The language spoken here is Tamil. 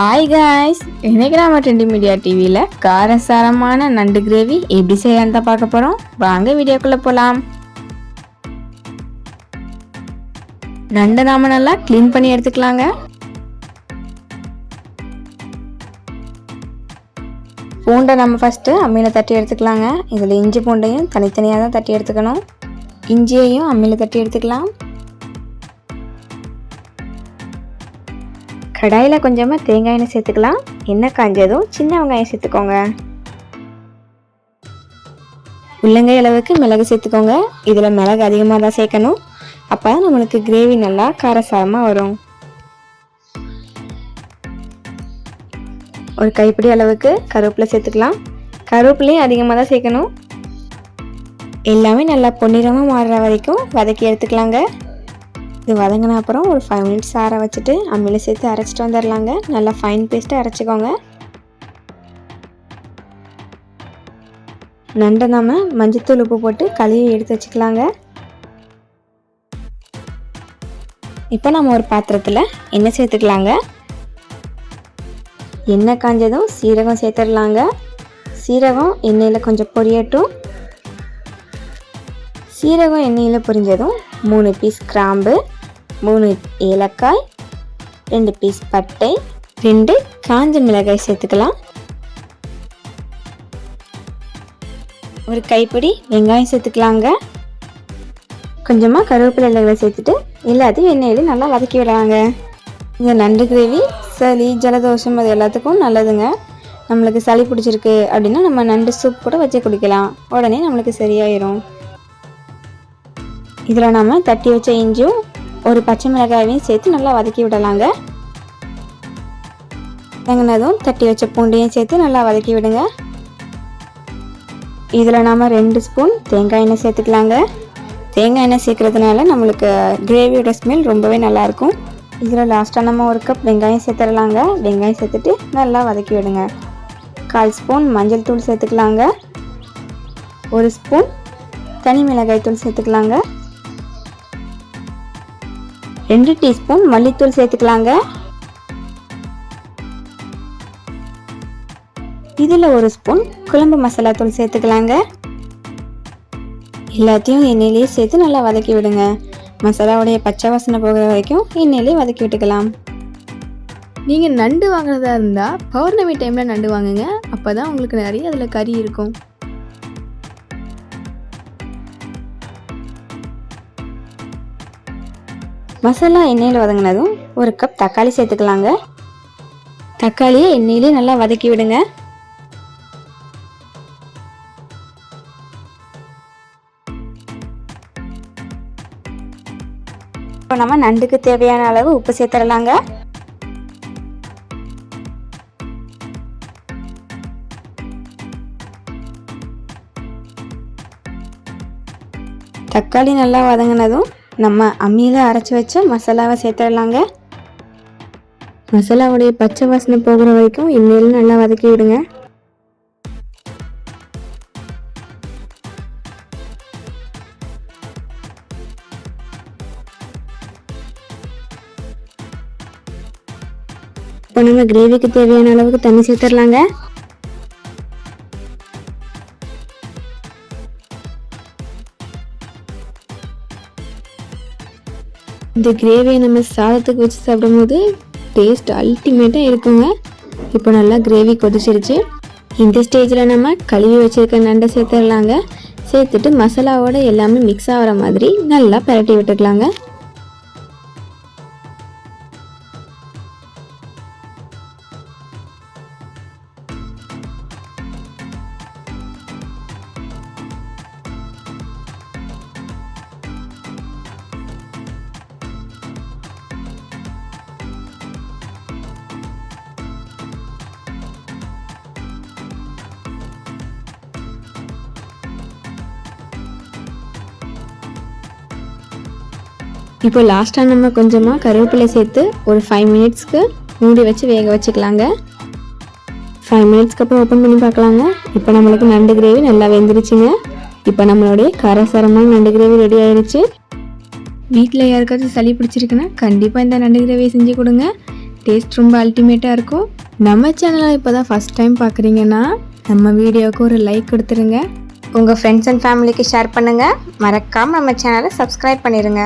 ஹாய் காய்ஸ் இன்னைக்கு நாம ட்ரெண்டி மீடியா டிவியில் காரசாரமான நண்டு கிரேவி எப்படி செய்யலாம் தான் பார்க்க போகிறோம் வாங்க வீடியோக்குள்ளே போகலாம் நண்டை நாம நல்லா க்ளீன் பண்ணி எடுத்துக்கலாங்க. பூண்டை நம்ம ஃபஸ்ட்டு அம்மியில் தட்டி எடுத்துக்கலாங்க. இதில் இஞ்சி பூண்டையும் தனித்தனியாக தான் தட்டி எடுத்துக்கணும். இஞ்சியையும் அம்மியில் தட்டி எடுத்துக்கலாம். கடாயில் கொஞ்சமாக தேங்காய் எண்ணெய் சேர்த்துக்கலாம். எண்ணெய் காஞ்சதும் சின்ன வெங்காயம் சேர்த்துக்கோங்க. உள்ளங்கை அளவுக்கு மிளகு சேர்த்துக்கோங்க. இதில் மிளகு அதிகமாக தான் சேர்க்கணும். அப்போ தான் நம்மளுக்கு கிரேவி நல்லா காரசாரமாக வரும். ஒரு கைப்பிடி அளவுக்கு கருவேப்பிலை சேர்த்துக்கலாம். கருவேப்பிலையும் அதிகமாக தான் சேர்க்கணும். எல்லாமே நல்லா பொன்னிறமாக மாறுற வரைக்கும் வதக்கி எடுத்துக்கலாங்க. இது வதங்கின அப்புறம் ஒரு ஃபைவ் மினிட்ஸ் ஆற வச்சுட்டு அம்மியில் சேர்த்து அரைச்சிட்டு வந்துடலாங்க நல்லா ஃபைன் பேஸ்ட்டாக அரைச்சிக்கோங்க. நண்டை நாம் மஞ்சத்தூள் உப்பு போட்டு கழுவி எடுத்து வச்சுக்கலாங்க. இப்போ நம்ம ஒரு பாத்திரத்தில் எண்ணெய் சேர்த்துக்கலாங்க. எண்ணெய் காஞ்சதும் சீரகம் சேர்த்துடலாங்க. சீரகம் எண்ணெயில் கொஞ்சம் பொரியட்டும். சீரகம் எண்ணெயில் பொரிஞ்சதும் மூணு பீஸ் கிராம்பு மூணு ஏலக்காய் ரெண்டு பீஸ் பட்டை ரெண்டு காஞ்ச மிளகாய் சேர்த்துக்கலாம். ஒரு கைப்பிடி வெங்காயம் சேர்த்துக்கலாங்க. கொஞ்சமாக கருவேப்பிலை இலைகளை சேர்த்துட்டு எல்லாத்தையும் எண்ணெயில் நல்லா வதக்கி விடுறாங்க இந்த நண்டு கிரேவி சளி ஜலதோஷம் அது எல்லாத்துக்கும் நல்லதுங்க. நம்மளுக்கு சளி பிடிச்சிருக்கு அப்படின்னா நம்ம நண்டு சூப் கூட வச்சு குடிக்கலாம். உடனே நம்மளுக்கு சரியாயிரும். இதில் நம்ம தட்டி வச்ச இஞ்சியும் ஒரு பச்சை மிளகாயையும் சேர்த்து நல்லா வதக்கி விடலாங்க. வதங்கினதும் தட்டி வச்ச பூண்டையும் சேர்த்து நல்லா வதக்கி விடுங்க. இதில் நாம் ரெண்டு ஸ்பூன் தேங்காய் எண்ணெய் சேர்த்துக்கலாங்க. தேங்காய் எண்ணெய் சேர்க்குறதுனால நம்மளுக்கு கிரேவியோட ஸ்மெல் ரொம்பவே நல்லாயிருக்கும். இதில் லாஸ்ட்டாக நம்ம ஒரு கப் வெங்காயம் சேர்த்துடலாங்க. வெங்காயம் சேர்த்துட்டு நல்லா வதக்கி விடுங்க. கால் ஸ்பூன் மஞ்சள் தூள் சேர்த்துக்கலாங்க. ஒரு ஸ்பூன் தனி மிளகாய் தூள் சேர்த்துக்கலாங்க. ரெண்டு டீஸ்பூன் மல்லித்தூள் சேர்த்துக்கலாங்க. இதில் ஒரு ஸ்பூன் குழம்பு மசாலா தூள் சேர்த்துக்கலாங்க. எல்லாத்தையும் எண்ணெயிலேயே சேர்த்து நல்லா வதக்கி விடுங்க. மசாலாவுடைய பச்சை வாசனை போகிற வரைக்கும் எண்ணெயிலே வதக்கி விட்டுக்கலாம். நீங்கள் நண்டு வாங்குறதா இருந்தால் பௌர்ணமி டைமில் நண்டு வாங்குங்க. அப்போ தான் உங்களுக்கு நிறைய அதில் கறி இருக்கும். மசாலா எண்ணெயில் வதங்கினதும் ஒரு கப் தக்காளி சேர்த்துக்கலாங்க. தக்காளியை எண்ணெயிலே நல்லா வதக்கி விடுங்க. இப்போ நம்ம நண்டுக்கு தேவையான அளவு உப்பு சேர்த்துடலாங்க. தக்காளி நல்லா வதங்கினதும் நம்ம அம்மியில் அரைச்சி வச்ச மசாலாவை சேர்த்துடலாங்க. மசாலாவுடைய பச்சை வாசனை போகிற வரைக்கும் எண்ணெயில் நல்லா வதக்கி விடுங்க. இப்போ நம்ம கிரேவிக்கு தேவையான அளவுக்கு தண்ணி சேர்த்துடலாங்க. இந்த கிரேவியை நம்ம சாதத்துக்கு வச்சு சாப்பிடும்போது டேஸ்ட் அல்டிமேட்டாக இருக்குங்க. இப்போ நல்லா கிரேவி கொதிச்சிருச்சு. இந்த ஸ்டேஜில் நம்ம கழுவி வச்சிருக்க நண்டை சேர்த்துடலாங்க. சேர்த்துட்டு மசாலாவோட எல்லாமே மிக்ஸ் ஆகிற மாதிரி நல்லா பரட்டி விட்டுக்கலாங்க. இப்போ லாஸ்ட்டாக நம்ம கொஞ்சமாக கருவேப்பிலை சேர்த்து ஒரு ஃபைவ் மினிட்ஸ்க்கு மூடி வச்சு வேக வச்சுக்கலாங்க. ஃபைவ் மினிட்ஸ்க்கு அப்புறம் ஓப்பன் பண்ணி பார்க்கலாங்க. இப்போ நம்மளுக்கு நண்டு கிரேவி நல்லா வெந்துருச்சுங்க. இப்போ நம்மளுடைய கரசரமாக நண்டு கிரேவி ரெடி ஆயிடுச்சு வீட்டில் யாருக்காச்சும் சளி பிடிச்சிருக்குன்னா கண்டிப்பாக இந்த நண்டு கிரேவியை செஞ்சு கொடுங்க. டேஸ்ட் ரொம்ப அல்டிமேட்டாக இருக்கும். நம்ம சேனலை இப்போ தான் ஃபஸ்ட் டைம் பார்க்குறீங்கன்னா நம்ம வீடியோவுக்கு ஒரு லைக் கொடுத்துருங்க. உங்கள் ஃப்ரெண்ட்ஸ் அண்ட் ஃபேமிலிக்கு ஷேர் பண்ணுங்கள் மறக்காமல் நம்ம சேனலை சப்ஸ்கிரைப் பண்ணிடுங்க